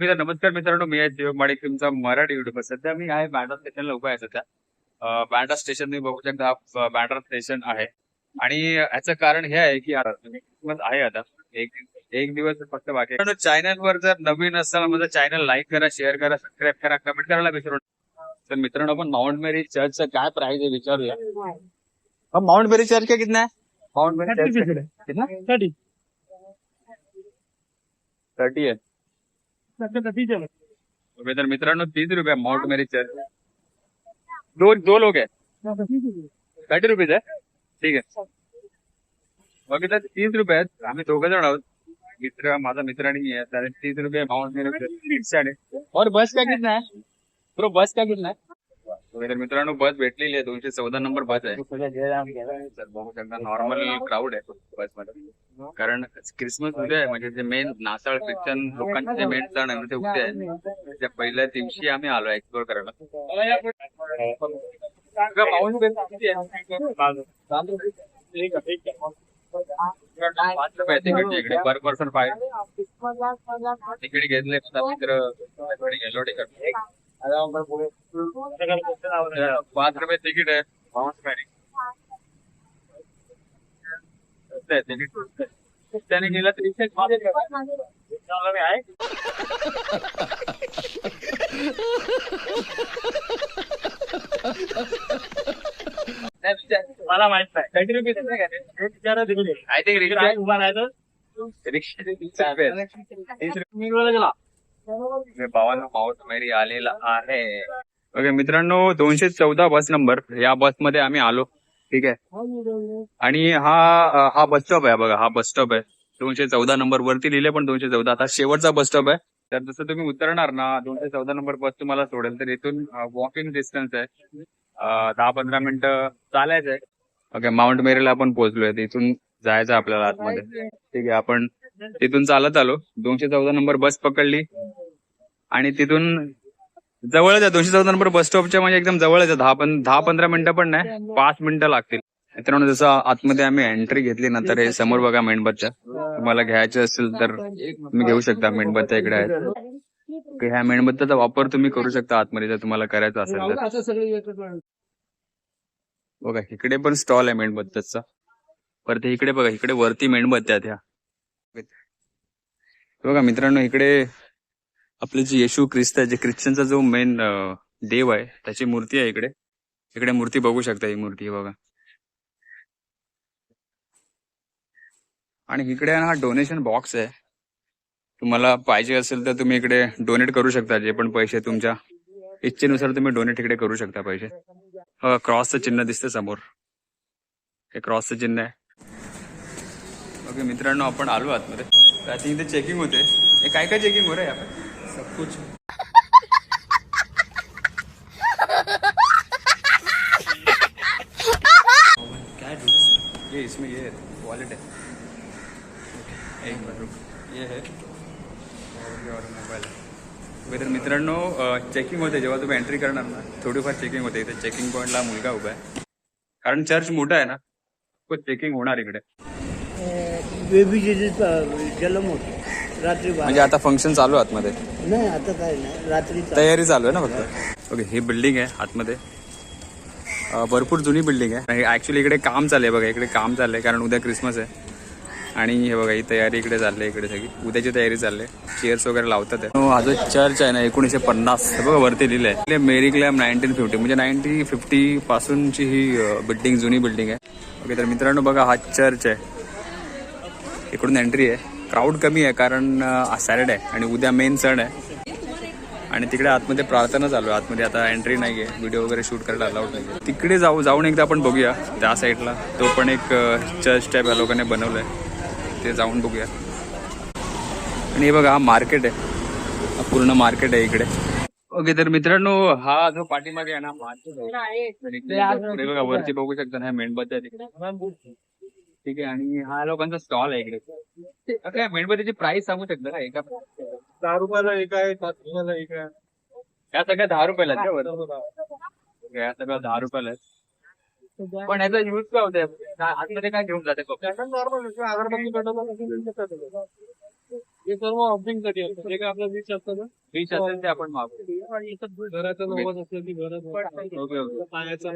मित्र नमस्कार मित्रांनो मी आहे देव माडिक तुमचा मराठी युट्यूबर सध्या मी आहे बँड्रा स्टेशनला उभा आहे सध्या. बँड्रा स्टेशन तुम्ही बघू शकता हा बँड्रा स्टेशन आहे. आणि याचं कारण हे आहे की आहे आता. एक एक दिवस फक्त बाकी आहे. चॅनल वर जर नवीन असाल माझं चॅनल लाईक करा शेअर करा सबस्क्राईब करा कमेंट करायला विसरू. तर मित्रांनो आपण माउंट मेरी चर्चचं काय प्राइस आहे विचारूया. माउंट मेरी चर्च का कितना माउंट मेरी चर्च कितना थर्टी थर्टी है तर मित्रांनो तीस रुपये माउंट मेरी चर्च दो दो लोग हैं थर्टी रुपीज आहे. ठीक आहे. बघितलं तीस रुपये आहेत. आम्ही दोघं जण आहोत. मित्र माझा मित्र आणि आहे. तीस रुपये माउंट मेरी आहे और बस का कितना है? ब्रो बस का कितना है? ओके, तर मित्रांनो बस भेटलेली आहे. दोनशे चौदा नंबर बस आहे. तर बघू शकता नॉर्मल क्राऊड आहे बसमध्ये कारण क्रिसमस उद्या आहे. म्हणजे जे मेन नासाळ ख्रिश्चन लोकांचे जे मेन सण आहे ना ते उद्या आहे. त्या पहिल्या दिवशी आम्ही आलो एक्सप्लोर करायला. इकडे. पर पर्सन फाय तिकीट घेतले. मित्र गेलो तिकीट पाच रुपये तिकीट आहे माउंट मॅरी स्वस्त आहे तिकीट स्वस्त आहे. त्याने गेला तर इथे आहे नाही, विचार- मला माहीत नाही थर्टी रुपीज आहे का ते? विचारा तिकडे आय थिंक रिक्षा काय उभा राहायचं रिक्षाचे तीस रुपये आहेत. तीस रुपये मी गेला मी पाऊस मेरी आलेला आहे. ओके मित्रांनो दोनशे चौदा बस नंबर. या बसमध्ये आम्ही आलो. ठीक आहे? आणि हा हा बस स्टॉप आहे बघा हा बस स्टॉप आहे. दोनशे चौदा नंबर वरती लिहिले पण दोनशे चौदा आता शेवटचा बस स्टॉप आहे. तर जसं तुम्ही उतरणार ना दोनशे चौदा नंबर बस तुम्हाला सोडेल. तर इथून वॉकिंग डिस्टन्स आहे. दहा पंधरा मिनिटं चालायचं आहे ओके माउंट मेरीला आपण पोहोचलोय. इथून जायचं आपल्याला आतमध्ये. ठीक आहे आपण तिथून चालत आलो. दोनशे चौदा नंबर बस पकडली. आणि तिथून जवळच आहे. दोनशे चौदा नंबर बस स्टॉपच्या म्हणजे एकदम जवळच आहे. दहा पण दहा पंधरा मिनिटं पण नाही. पाच मिनिटं लागतील. मित्रांनो जसं आतमध्ये आम्ही एंट्री घेतली ना तर हे समोर बघा मेणबत्त्या तुम्हाला घ्यायचे असेल तर तुम्ही घेऊ शकता. मेणबत्त्या इकडे आहेत. ह्या मेणबत्त्याचा वापर तुम्ही करू शकता आतमध्ये जर तुम्हाला करायचा असेल तर. बघा इकडे पण स्टॉल आहे मेणबत्त्याचा परत इकडे बघा इकडे वरती मेणबत्त्या आहेत ह्या. बघा मित्रांनो इकडे आपले जे येशू ख्रिस्त आहे जे ख्रिश्चनचा जो मेन देव आहे त्याची मूर्ती आहे इकडे. इकडे मूर्ती बघू शकता ही मूर्ती बघा. आणि इकडे हा डोनेशन बॉक्स आहे. तुम्हाला पाहिजे असेल तर तुम्ही इकडे डोनेट करू शकता जे पण पैसे तुमच्या इच्छेनुसार तुम्ही डोनेट इकडे करू शकता पैसे. अ, क्रॉसचं चिन्ह दिसतं समोर. हे क्रॉसचं चिन्ह आहे. ओके मित्रांनो आपण आलो आतमध्ये. आता इथे चेकिंग होते. हे काय काय चेकिंग हो रे आपण सब कुछ। काय ये इसमें ये वॉलेट है। ओके, एक मिनिट रुक। ये है। और ये और मोबाईल आहे तर मित्रांनो चेकिंग होते जेव्हा तुम्ही एंट्री करणार ना थोडीफार चेकिंग होते. इथे चेकिंग पॉईंटला मुलगा उभा आहे कारण चर्च मोठा आहे ना खूप चेकिंग होणार इकडे। होतो. रात्री बारा म्हणजे आता फंक्शन चालू आहे आतमध्ये? नाही आता काय नाही. रात्री तयारी चालू आहे ना फक्त? ओके ही बिल्डिंग आहे आतमध्ये. अं, भरपूर जुनी बिल्डिंग आहे. ऍक्च्युली इकडे काम चाललंय बघा इकडे काम चाललंय कारण उद्या क्रिसमस आहे. आणि हे बघा ही तयारी इकडे चालली इकडे सगळी. उद्याची तयारी चालली चेअर्स वगैरे लावतात आहे. हो, जो चर्च आहे ना एकोणीसशे पन्नास. हे बघा वरती लिहिलंय आहे. मेरी क्लॅम नाईन्टीन फिफ्टी म्हणजे नाईन्टी फिफ्टी पासूनची ही बिल्डिंग जुनी बिल्डिंग आहे. ओके तर मित्रांनो बघा हा चर्च आहे. इकडून एंट्री आहे. क्राऊड कमी आहे कारण सॅटर्डे आहे आणि उद्या मेन सण आहे. आणि तिकडे आतमध्ये प्रार्थना चालू आहे. आतमध्ये आता एंट्री नाही आहे व्हिडिओ वगैरे शूट करायला अलाउड नाही तिकडे जाऊ जाऊन एकदा आपण बघूया. त्या साईडला तो पण एक चर्च टाईप या लोकांनी बनवलंय. ते जाऊन बघूया. आणि हे बघा हा मार्केट आहे. पूर्ण मार्केट आहे इकडे. ओके तर मित्रांनो हा जो पाठीमागे आहे ना मार्केट आहे. बघा वरती बघू शकता ना मेणबत्त्या तिकडे ठीक आहे. आणि हा लोकांचा स्टॉल आहे इकडे. काय मेणबत्तीची प्राइस सांगू शकता का? एका दहा रुपयाला एक आहे सात रुपयाला एक आहे. या सगळ्या दहा रुपयाला आहेत का बरं? या सगळ्या दहा रुपयाला आहेत. पण याचा युज काय होतंय? आतमध्ये काय घेऊन जाते नॉर्मल अगरबत्ती पेटवतो हे सर्व ऑफिंगसाठी असतं. जे काय आपलं असतं ना बीच असेल ते आपण मागू. घराचं नवस असेल की घरात ओके ओके. पाण्याचा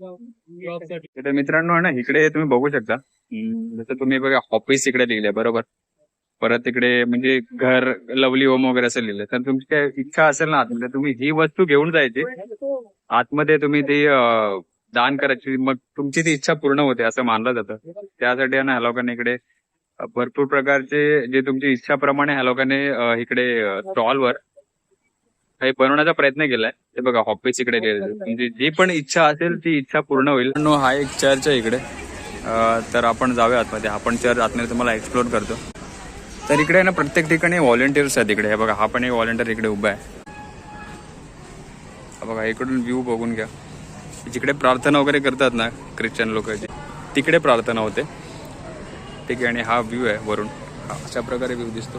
तर मित्रांनो आहे ना इकडे तुम्ही बघू शकता. जसं तुम्ही बघा ऑफिस इकडे लिहिलंय बरोबर? परत तिकडे म्हणजे घर लवली होम वगैरे असं लिहिलंय. तर तुमची काय इच्छा असेल ना आतमध्ये तुम्ही ही वस्तू घेऊन जायची आतमध्ये तुम्ही ती दान करायची मग तुमची ती इच्छा पूर्ण होते असं मानलं जातं. त्यासाठी आहे ना ह्या लोकांनी इकडे भरपूर प्रकारचे जे तुमची इच्छाप्रमाणे ह्या लोकांनी इकडे स्टॉलवर काही बनवण्याचा प्रयत्न केलाय. ते बघा ऑफिस इकडे लिहिलेलं आहे. म्हणजे जी पण इच्छा असेल ती इच्छा पूर्ण होईल. हा एक चर्च आहे इकडे. तर आपण जाऊया आतमध्ये. आपण चर्च आतमध्ये तुम्हाला एक्सप्लोर करतो. तर इकडे ना प्रत्येक ठिकाणी व्हॉलेंटियर्स आहेत इकडे. हे बघा हा पण एक व्हॉलेंटियर इकडे उभा आहे. हा बघा इकडून व्ह्यू बघून घ्या. जिकडे प्रार्थना वगैरे करतात ना ख्रिश्चन लोक तिकडे प्रार्थना होते. ठीक आहे आणि हा व्ह्यू आहे वरून. हा अशा प्रकारे व्ह्यू दिसतो.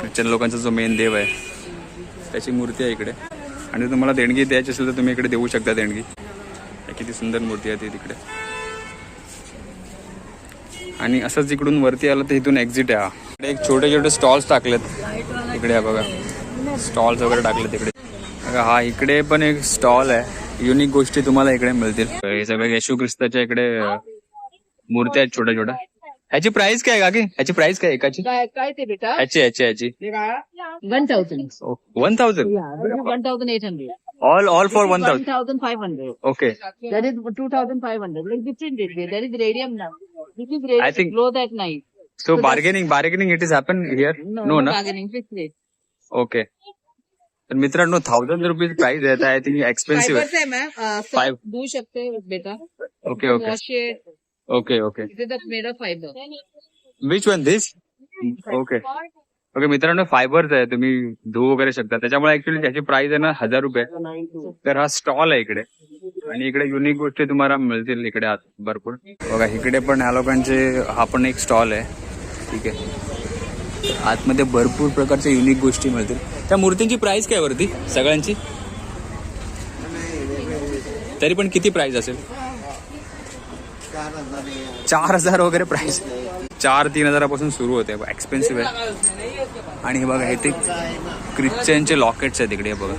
ख्रिश्चन लोकांचा जो मेन देव आहे त्याची मूर्ती आहे इकडे. आणि तुम्हाला देणगी द्यायची असेल तर तुम्ही इकडे देऊ शकता देणगी. किती सुंदर मूर्ती आहे ती तिकडे. आणि असंच इकडून वरती आलं तर इथून एक्झिट आहे इकडे एक छोटे छोटे स्टॉल्स टाकलेत. इकडे बघा. स्टॉल्स वगैरे टाकलेत इकडे. हा इकडे पण एक स्टॉल आहे. युनिक गोष्टी तुम्हाला इकडे मिळतील. हे सगळे येशू ख्रिस्ताच्या इकडे मूर्त्या आहेत छोट्या छोट्या. ह्याची प्राइस काय का की ह्याची प्राइस काय एकाची काय काय ते बेटा? ह्याची ह्याची ह्याची one thousand one thousand one thousand eight hundred all all for one one thousand thousand five hundred okay That is two thousand five hundred. Like different rate. There is radium now. This is radium. I think- glow that night. So bargaining bargaining it is happen here No, no no. ना bargaining. Fixed rate. Okay तर मित्रांनो thousand rupees price आहे I think expensive आहे ma'am. धुवू शकते बेटा। Okay okay okay okay which one this okay okay मित्रांनो fibres आहे. तुम्ही धुवू वगैरे शकता. त्याच्यामुळे ऍक्च्युली त्याची प्राइस आहे ना हजार रुपये. तर हा स्टॉल आहे इकडे. आणि इकडे युनिक गोष्टी तुम्हाला मिळतील इकडे आत भरपूर. बघा इकडे पण ह्या लोकांचे हा पण एक स्टॉल आहे. ठीक आहे. आतमध्ये भरपूर प्रकारच्या युनिक गोष्टी मिळतील. त्या मूर्तींची प्राइस काय वरती? सगळ्यांची? तरी पण किती प्राइस असेल? चार हजार वगैरे प्राइस चार तीन हजारापासून सुरू होते. एक्सपेन्सिव्ह आहे. आणि हे बघा हे ते ख्रिश्चनचे लॉकेट्स आहेत इकडे बघा.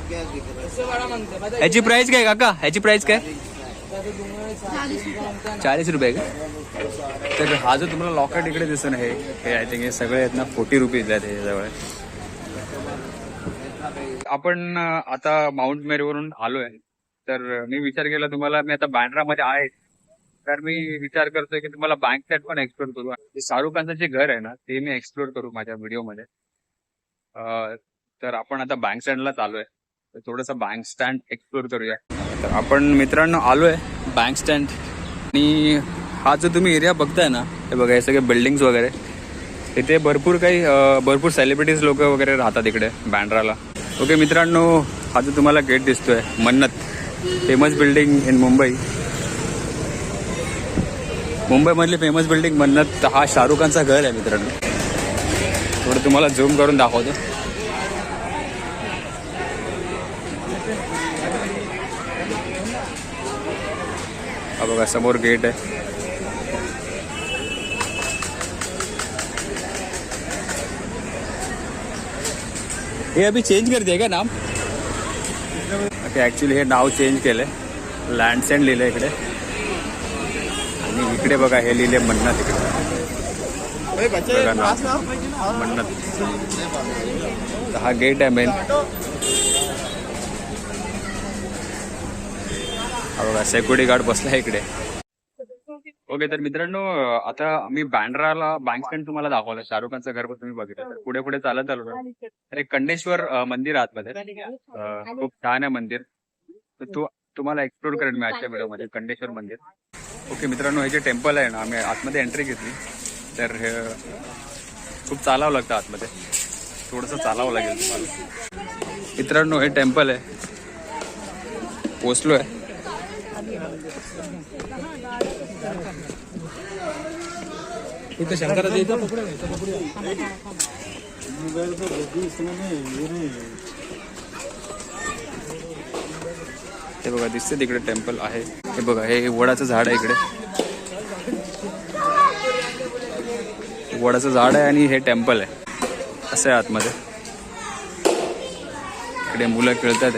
ह्याची प्राइस काय काका? ह्याची प्राइस काय? चाळीस रुपये का? तर हा जो तुम्हाला लॉकेट इकडे दिसून आहे हे हे आय थिंक हे सगळे आहेत ना फोर्टी रुपीज आहेत हे आपण आता माउंट मेरीवरून आलोय. तर मी विचार केला तुम्हाला मी आता बँड्रामध्ये आहे. तर मी विचार करतोय की तुम्हाला बँक स्टँड पण एक्सप्लोर करू. जे शाहरुख खानचं जे घर आहे ना ते मी एक्सप्लोर करू माझ्या व्हिडिओमध्ये तर आपण आता बँक स्टँडला आलोय. तर थोडस बँक स्टँड एक्सप्लोर करूया. तर आपण मित्रांनो आलोय बँक स्टँड आणि हा जो तुम्ही एरिया बघताय ना हे बघा हे सगळे बिल्डिंग्स वगैरे. तिथे भरपूर काही भरपूर सेलिब्रिटीज लोक वगैरे राहतात इकडे बँड्राला ओके मित्रांनो हा जो तुम्हाला गेट दिसतोय Mannat. Famous building in Mumbai मुंबईमधली famous building म्हणत हा शाहरुख खानचा घर आहे मित्रांनो. थोडं तुम्हाला झूम करून दाखवतो. हा बघा समोर गेट आहे. हे अभी चेंज कर दिया का नाम? ओके ऍक्च्युली हे नाव चेंज केलंय. लँडसेंड लिहिलं इकडे. आणि इकडे बघा हे लिहिले मन्नत इकडे. मन्नत. हा गेट आहे मेन हा बघा सेक्युरिटी गार्ड बसला इकडे. ओके तर मित्रांनो आता मी बँड्राला बँक स्टँड तुम्हाला दाखवलं. शाहरुख खानचं घर पण तुम्ही बघितलं. तर पुढे पुढे चालत आलो. तर एक कंडेश्वर मंदिर आतमध्ये. खूप छान आहे मंदिर. तर तू तुम्हाला एक्सप्लोर करेन मी आजच्या व्हिडिओमध्ये कंडेश्वर मंदिर ओके मित्रांनो हे जे टेम्पल आहे ना आम्ही आतमध्ये एंट्री घेतली. तर हे खूप चालावं लागतं आतमध्ये. थोडंसं चालावं लागेल तुम्हाला. मित्रांनो हे टेम्पल आहे. पोचलो आहे इथं शंकराचं इथं. हे बघा दिसते तिकडे टेम्पल आहे. हे बघा हे वडाचं झाड आहे इकडे. वडाचं झाड आहे आणि हे टेम्पल आहे. असं आहे आतमध्ये. इकडे मुलं खेळतात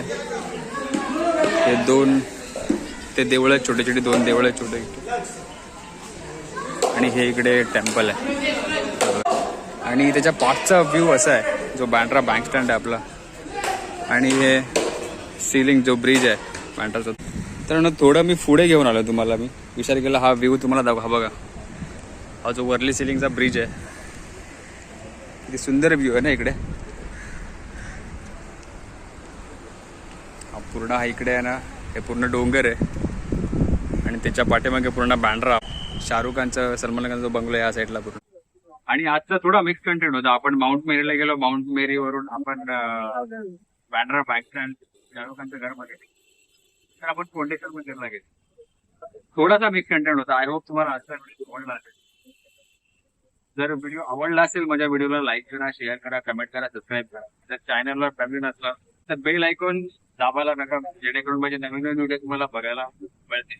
हे. दोन ते देवळं आहेत छोटे छोटे दोन देवळं आहेत छोटे आणि हे इकडे टेम्पल आहे. आणि त्याच्या पाठचा व्ह्यू असा आहे जो बँड्रा बँक स्टँड आहे आपला. आणि हे सिलिंग जो ब्रिज आहे पॅन्टाचा. तर ना थोडं मी पुढे घेऊन आलो तुम्हाला मी. विचार केला हा व्ह्यू तुम्हाला दाखवा हा बघा. हा जो वरली सिलिंगचा ब्रिज आहे. किती सुंदर व्ह्यू आहे ना इकडे. हा पूर्ण हा इकडे आहे ना हे पूर्ण डोंगर आहे. आणि त्याच्या पाठीमागे पूर्ण बँड्रा शाहरुख खानचं सलमान खानचा जो बंगलो आहे या साईडला पूर्ण. आणि आजचा थोडा मिक्स कंटेंट होता. आपण माउंट मेरीला गेलो. माउंट मेरी वरून आपण बँड्रा बँक स्टँड शाहरुख खानचं घर बघितलं. तर आपण कोंडेश्वर मंदिरला गेलो थोडासा मिक्स कंटेंट होता. आय होप तुम्हाला आजचा व्हिडिओ आवडला असेल. जर व्हिडिओ आवडला असेल माझ्या व्हिडिओला लाईक करा शेअर करा कमेंट करा सबस्क्राईब करा. जर चॅनलवर फॅमिली नसला तर बेल आयकॉन दाबायला नका. जेणेकरून माझे नवीन नवीन व्हिडिओ तुम्हाला बघायला मिळतील.